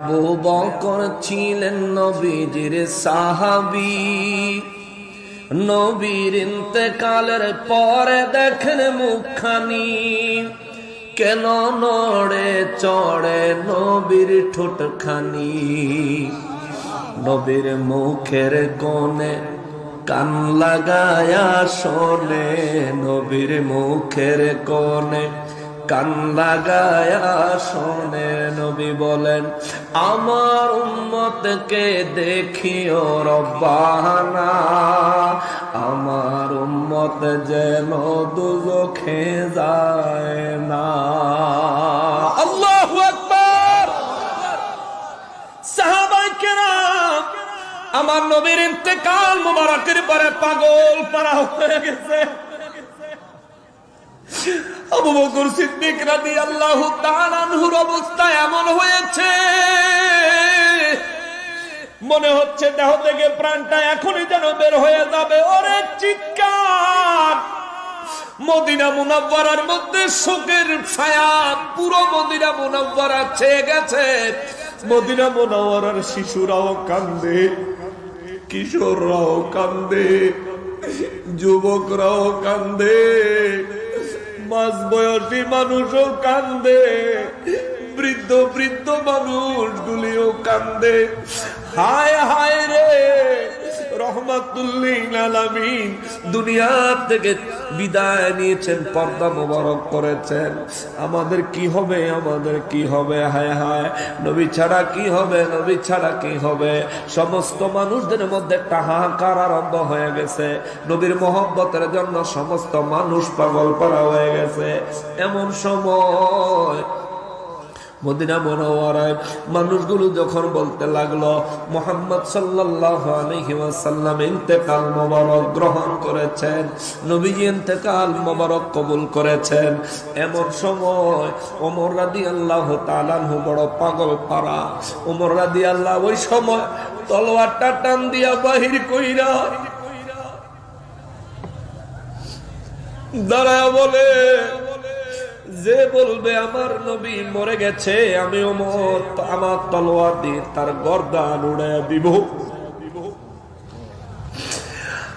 আবু বকর ছিলেন নবীজির সাহাবি। নবীর ইন্তেকালের পরে দেখেন মুখখানি। কেন নড়ে চড়ে নবীর ঠোঁটখানি? নবীর মুখের কোণে কান লাগায়া শোনে। নবীর মুখের কোণে কান লাগায়া শোনে নবী বলেন, আমার উম্মতকে দেখিও রব্বানা, আমার উম্মত যেন দুজখে যায় না। আমার নবীর ইন্তেকাল মুবারকের পরে পাগল পারা হয়ে গেছে। আবু সিদ্দিক রাদিয়াল্লাহু তাআলা আনহুর অবস্থা এমন হয়েছে। মনে হচ্ছে দেহ থেকে প্রাণটা এখনই যেন বের হয়ে যাবে। ওরে চিৎকার! মদিনা মুনাব্বারার মধ্যে শোকের ছায়া পুরো মদিনা মুনাব্বারা ছেয়ে গেছে। মদিনা মুনাওয়ারার শিশুরাও কান্দে, কিশোররাও কান্দে, যুবকরাও কান্দে। মাঝ বয়সী মানুষও কান্দে। বৃদ্ধ বৃদ্ধ মানুষগুলিও কান্দে। হায় হায় রে! রহমাতুল্লিন থেকে বিদায় নিয়েছেন, পর্দা মোবারক করেছেন। আমাদের কি হবে, আমাদের কি হবে? হায় হায়, নবী ছাড়া কি হবে, নবী ছাড়া কি হবে? সমস্ত মানুষদের মধ্যে একটা হাহাকার আরম্ভ হয়ে গেছে। নবীর মোহব্বতের জন্য সমস্ত মানুষ পাগল করা হয়ে গেছে। এমন সময় মদিনা মনোয়ারায় মানুষগুলো যখন বলতে লাগল, মোহাম্মদ সাল্লাহ ইন্তেকাল মোবারক গ্রহণ করেছেন, নবীজি ইন্তেকাল মোবারক কবুল করেছেন। এমন সময় ওমর রাদি আল্লাহ তালানহু বড় পাগল পারা ওমর রাদি আল্লাহ ওই সময় তলোয়ারটা টান দিয়া বাহির কইরা দাঁড়ায় বলে যে বলবে, আমার নবী মরে গেছে, আমি আমার তলোয়ার দিয়ে তার গর্দান উড়ে দিব।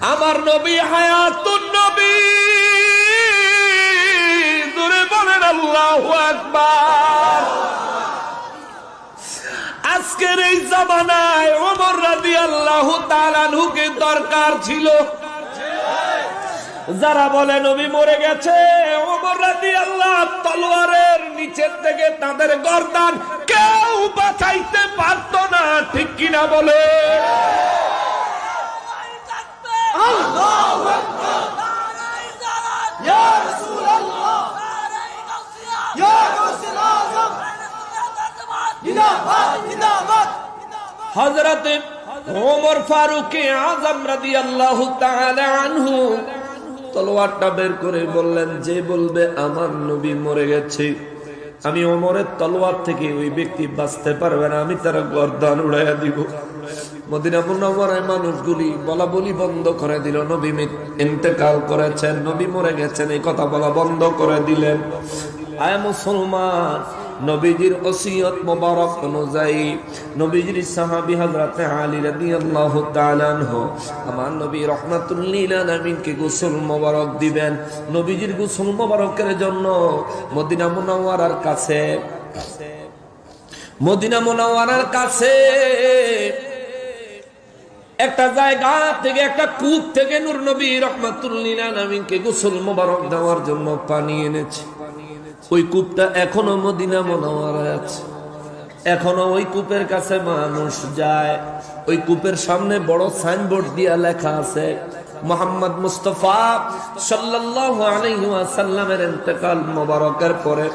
আমার নবী হায়াতুন নবী। দূরে বলেন, আল্লাহু আকবার। আজকের এই জামানায় ওমর রাদিয়াল্লাহু তাআলা নুকে দরকার ছিল। যারা বলে নবী মরে গেছে ওমর রাদিয়াল্লাহ তলোয়ারের নিচের থেকে তাদের গর্দান কেউ বাঁচাইতে পারতো না ঠিক কিনা বলে? হজরত ওমর ফারুক আজম রাদিয়াল্লাহু তাআলা আনহু তলোয়ারটা বের করে বললেন, যে বলবে আমার নবী মরে গেছে। আমি ওমরের তলোয়ার থেকে ওই ব্যক্তি বাঁচতে পারবে না, আমি তার গর্দান উড়াইয়া দিব। মদিনা মুনাওয়ারায় মানুষগুলি বলা বলি বন্ধ করে দিল। নবী ইন্তেকাল করেছেন, নবী মরে গেছেন, এই কথা বলা বন্ধ করে দিলেন। আয় মুসলমান নবীজির ওসিয়ত মোবারক অনুযায়ী নবীজির সাহাবী হযরত আলী রাদিয়াল্লাহু তাআলা আনহু আমার নবী রাহমাতুল্লিল আলামিনকে গোসল মোবারক দিবেন। নবীজির গোসল মোবারকের জন্য মদিনা মুনাওয়ারার কাছে, মদিনা মুনাওয়ারার কাছে একটা জায়গা থেকে একটা কূপ থেকে নূর নবী রহমাতুল্লিল আলামিনকে গোসল মোবারক দেওয়ার জন্য পানি এনেছে। ওই কূপটা এখনও মদিনা মনোয়ারায় আছে। এখনও ওই কূপের কাছে মানুষ যায়। ওই কূপের সামনে বড় সাইনবোর্ড দিয়া লেখা আছে, মোহাম্মদ মুস্তফা সাল্লাল্লাহু আলাইহি ওয়াসাল্লামের মোবারকের পরে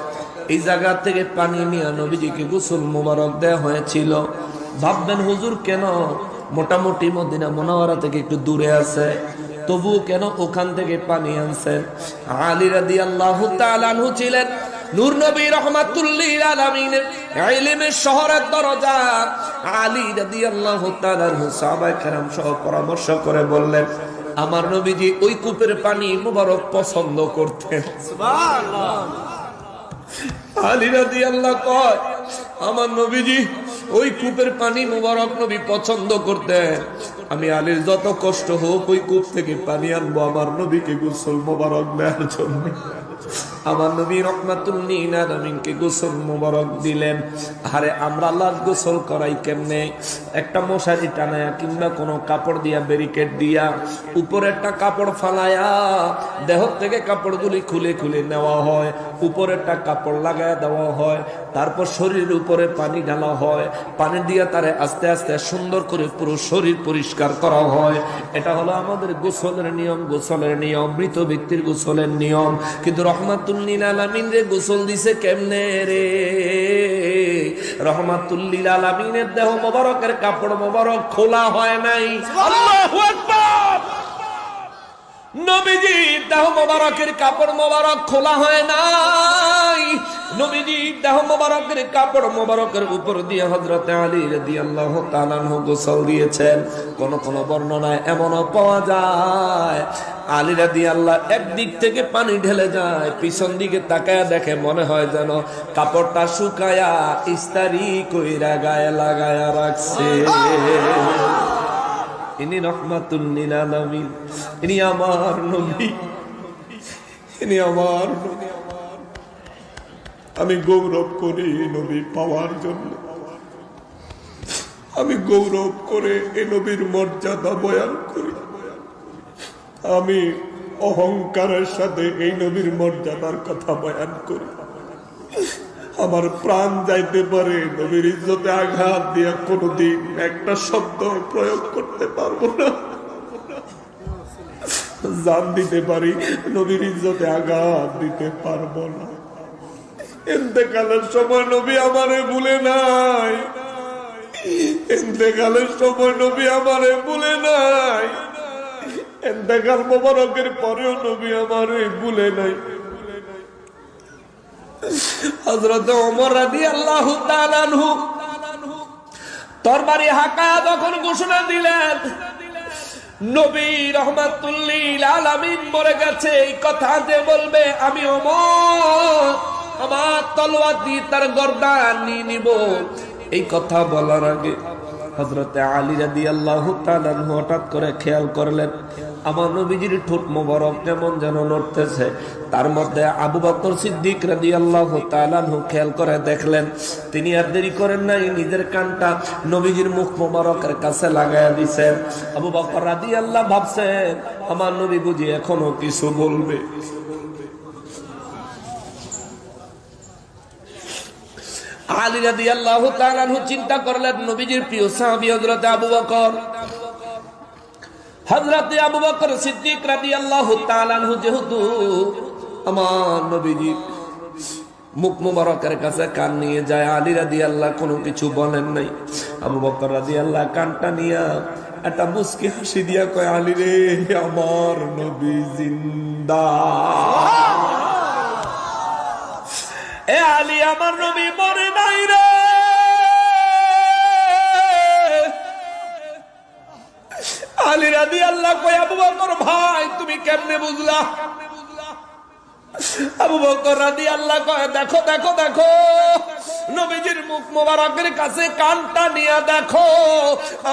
এই জায়গা থেকে পানি নিয়ে নবীজিকে গোসল মোবারক দেওয়া হয়েছিল। ভাববেন, হুজুর কেন মোটামুটি মদিনা মনোয়ারা থেকে একটু দূরে আছে? তবু কেন ওখান থেকে পানি আনছেন? আলী রাদি আল্লাহ ছিলেন নূর নবী রহমাতুল্লিল আলামিনের ইলমের শহরের দরজা আলী রাদিয়াল্লাহু কেরাম সহ পরামর্শ করে বললেন, আমার নবীজি ওই কূপের পানি মুবারক পছন্দ করতেন। আলী রাদিয়াল্লাহ কয়, আমার নবীজি ওই কূপের পানি মোবারক নবী পছন্দ করতেন। আমি আলীর যত কষ্ট হোক ওই কূপ থেকে পানি আনব, আমার নবীকে গোসল মোবারক দেওয়ার জন্য। আমার নবী রহমাতুল্লিন আমিনকে গোসল মোবারক দিলেন। আরে আমরা আল্লাহ গোসল করাই কেমনে? একটা মশারি টানায়া কিংবা কোনো কাপড় দিয়া ব্যারিকেড দিয়া, উপরে একটা কাপড় ফালায়া দেহ থেকে কাপড়গুলি খুলে খুলে নেওয়া হয়, উপরে একটা কাপড় লাগায় দেওয়া হয়, তারপর শরীরের উপরে পানি ঢালা হয়, পানি দিয়ে তারে আস্তে আস্তে সুন্দর করে পুরো শরীর পরিষ্কার করা হয়। এটা হলো আমাদের গোসলের নিয়ম গোসলের নিয়ম, মৃত ব্যক্তির গোসলের নিয়ম। কিন্তু রহমাতুল্লিল আলমিন রে গোসল দিছে কেমনে রে? রহমাতুল্লিল আলমিনের দেহ মোবারকের কাপড় মোবারক খোলা হয় নাই। আল্লাহু আকবার! নবীজি দেহ মোবারকের কাপড় মোবারক খোলা হয় নাই। নবীজি দেহ কাপড় মোবারকের উপর দিয়ে হজরতে আলী রাদিয়াল্লাহু তাআলা গোসল দিয়েছেন কোন কোন বর্ণনায় এমনও পাওয়া যায়, আলী রাদিয়াল্লাহ একদিক থেকে পানি ঢেলে যায়, পিছন দিকে তাকায়া দেখে মনে হয় যেন কাপড়টা শুকায়া ইস্তারি কইরা গায়ে লাগায়া রাখছে ইনি রহমাতুল্লিল আলামিন, ইনি আমার নবী, ইনি আমার নবী। আমি গৌরব করি নবী পাওয়ার জন্য। আমি গৌরব করে এ নবীর মর্যাদা বয়ান করি। আমি অহংকারের সাথে এই নবীর মর্যাদার কথা বয়ান করি। আমার প্রাণ যাইতে পারে, নবীর ইজ্জতে আঘাত দিয়ে কোনোদিন একটা শব্দ প্রয়োগ করতে পারব না। জান দিতে পারি, নবীর ইজ্জতে আঘাত দিতে পারব না। এতেকালের সময় নবী আমারে ভুলে নাই। এতেকালের সময় নবী আমারে ভুলে নাই। এতেকাল মোবারকের পরেও নবী আমারে ভুলে নাই। আল্লাহ ঘোষণা এই কথা যে বলবে, আমি ওমর আমার তলোয়ার দিয়ে তার গর্দান নিয়ে নিব। এই কথা বলার আগে হজরতে আলী রাদি আল্লাহ হঠাৎ করে খেয়াল করলেন, আমার নবীজির ঠোঁট মোবারক কেমন যেন নড়তেছে। তার মধ্যে আবু বকর সিদ্দিক রাদি আল্লাহ তালানহু খেয়াল করে দেখলেন, তিনি আর দেরি করেন নাই, নিজের কানটা নবীজির মুখ মোবারকের কাছে লাগাইয়া দিছেন। আবু বকর রাদি আল্লাহ ভাবছেন, আমার নবী বুঝি এখনও কিছু বলবে। আলী রাদি আল্লাহ তালানহু চিন্তা করলেন, নবীজির প্রিয় সাহাবি হজরত আবু বকর। হজরত আবু বকর সিদ্দিক রাদি আল্লাহ তালানহু যেহেতু আমার নবীজি মুখ মুবারকের কাছে কান নিয়ে যায়, আলী রাদি আল্লাহ কোনো কিছু বলেন নাই। আবু বকর রাদি আল্লাহ কানটা নিয়া একটা মুস্কি হাসি দিয়া কয়, আলী রে আমার নবী জিন্দা। এ আলী আমার নবী মরে নাই রে। আলী রাদি আল্লাহ কয়, আবু বকর ভাই, তুমি কেমনে বুঝলা? আবু বকর রাদি আল্লাহ কয়, দেখো দেখো দেখো, নবীজির মুখ মোবারকের কাছে কানটা নিয়ে দেখো,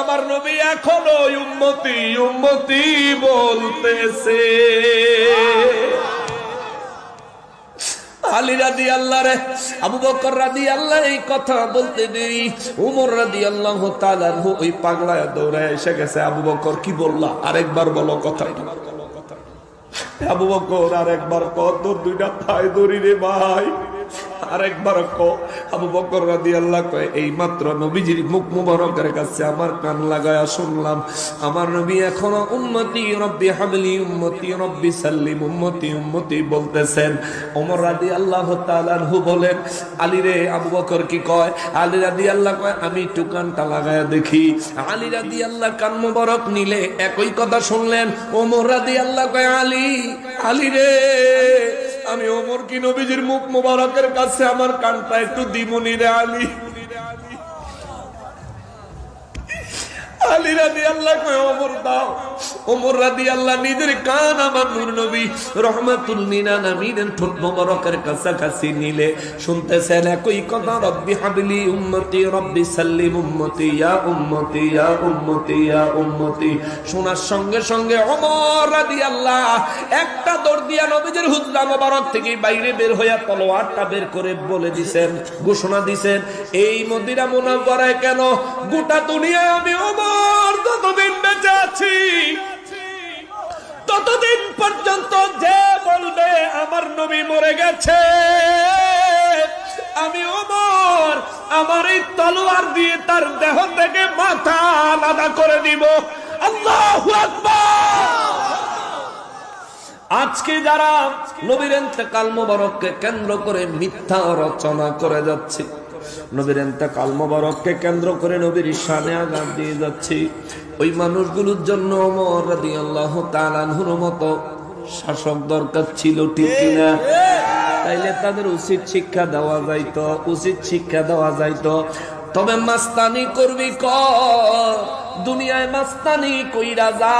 আমার নবী এখনও উম্মতি উম্মতি বলতেছে। আলী রাদি আল্লাহ রে আবু বকর রাদি আল্লাহ এই কথা বলতে দেরি। উমর রাদি আল্লাহ তালানহু ওই পাগলায় দৌড়ায় এসে গেছে। আবু বকর কি বললা? আরেকবার বলো কথা। আবু বকর আরেকবার ক তোর দুইটা পায়ে দড়ি রে ভাই। আরেকবার ক আবু বকর রাদি আল্লাহ কয় এই মাত্র নবীজির মুখ মুবারকের কাছে আমার কান লাগায়া শুনলাম। আমার নবী এখনও উম্মতি রব্বি হাবলি, উম্মতি রব্বি সাল্লিম, উম্মতি উম্মতি বলতেছেন। ওমর রাদি আল্লাহ তাআলাহু বলেন, আলী রে আবু বকর কি কয়? আলী রাদি আল্লাহ কয়, আমি একটু কানটা লাগায়া দেখি। আলী রাদি আল্লাহ কান মুবারক নিলে একই কথা শুনলেন। ওমর রাদি আল্লাহ কয়, আলী আলী রে আমি ওমর কি নবীজির মুখ মোবারকের কাছে আমার কানটা একটু দিমুনি রে আলী? শোনার সঙ্গে সঙ্গে রাদি আল্লাহ একটা দৌড় দিয়া মোবারক থেকে বাইরে বের হইয়া তলোয়ারটা বের করে বলে দিছেন, ঘোষণা দিছেন, এই মদিনা মুনাফারায় কেন গোটা দুনিয়ায় আমি ততদিন বেঁচে আছি, ততদিন পর্যন্ত যে বলবে আমার নবী মরে গেছে, আমি ওমর, আমার এই তলোয়ার দিয়ে তার দেহ থেকে মাথা আলাদা করে দিব। আল্লাহু আজকে যারা নবীর এতেকাল মোবারককে কেন্দ্র করে মিথ্যা রচনা করে যাচ্ছে নবীর এতেকাল মোবারককে কেন্দ্র করে নবীর শানে আঘাত দিয়ে যাচ্ছি। ওই মানুষগুলোর জন্য অমর রাদিয়াল্লাহু তাআলার মতো শাসক দরকার ছিল, ঠিক কিনা? তাইলে তাদের উচিত শিক্ষা দেওয়া যাইত, উচিত শিক্ষা দেওয়া যাইত। তবে মাস্তানি করবি কর। দুনিয়ায় মাস্তানি কইরা যা।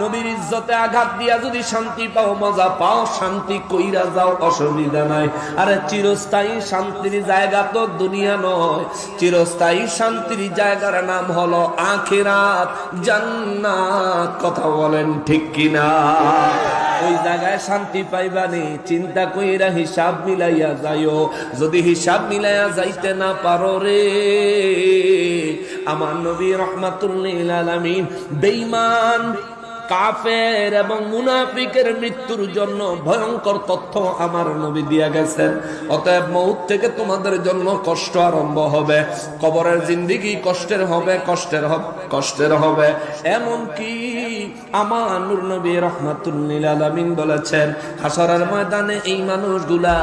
নবীর ইজ্জতে আঘাত দিয়া যদি শান্তি পাও, মজা পাও, শান্তি কইরা যাও, অসুবিধা নাই। আরে চিরস্থায়ী শান্তির জায়গা তো দুনিয়া নয়। চিরস্থায়ী শান্তির জায়গার নাম হলো আখিরাত। জান্নাত, কথা বলেন ঠিক কিনা? ওই জায়গায় শান্তি পাইবানি, চিন্তা কইরা হিসাব মিলাইয়া যাইও। যদি হিসাব মিলাইয়া যাইতে না পারো রে আমার নবী রহমাতুল্লিল আলমিন বেঈমান কাফের এবং মুনাফিকের মৃত্যুর জন্য ভয়ঙ্কর তথ্য আমার নবী দিয়া গেছেন। অতএব মৌত থেকে তোমাদের জন্য কষ্ট আরম্ভ হবে। কবরের জিন্দিগি কষ্টের হবে কষ্টের হবে কষ্টের হবে। এমন কি আমার নূর নবী আলামিন বলেছেন হাসরের ময়দানে এই মানুষগুলা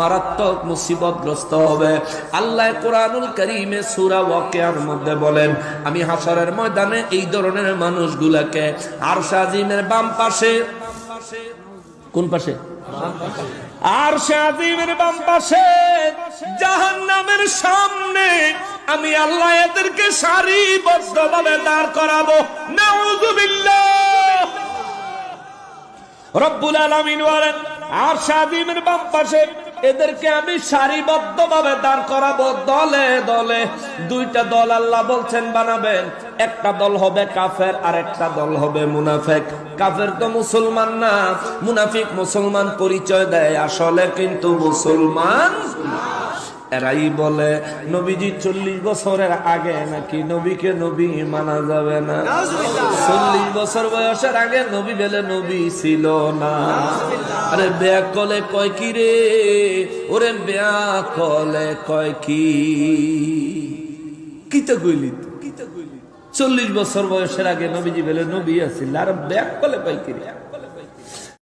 মারাত্মক মুসিবতগ্রস্ত হবে। আল্লাহ কোরআনুল করিমে সূরা ওয়াকিয়ার মধ্যে বলেন, আমি হাসরের ময়দানে এই ধরনের মানুষগুলাকে আর আজিমের বাম পাশে। কোন পাশে? আর বাম পাশে। জাহান্নামের সামনে আমি আল্লাহ এদেরকে সারিবদ্ধ ভাবে দাঁড় করাবো। রব্বুল আলামিন বলেন আর সাদিমের বাম পাশে এদেরকে আমি সারিবদ্ধ ভাবে দাঁড় করাবো, দলে দলে। দুইটা দল আল্লাহ বলছেন, বানাবেন। একটা দল হবে কাফের আর একটা দল হবে মুনাফেক। কাফের তো মুসলমান না। মুনাফিক মুসলমান পরিচয় দেয় আসলে, কিন্তু মুসলমান এরাই বলে, নবীজি চল্লিশ বছরের আগে নাকি নবীকে নবী মানা যাবে না? চল্লিশ বছর বয়সের আগে নবী বেলে নবী ছিল না। আরে বেয়া কলে কয় কি রে? ওরে বেয়া কলে কয় কি? কি তো কইলি চল্লিশ বছর বয়সের আগে নবীজি বেলে নবী আছিল। আর ব্যাগ কলে কয় কি রে?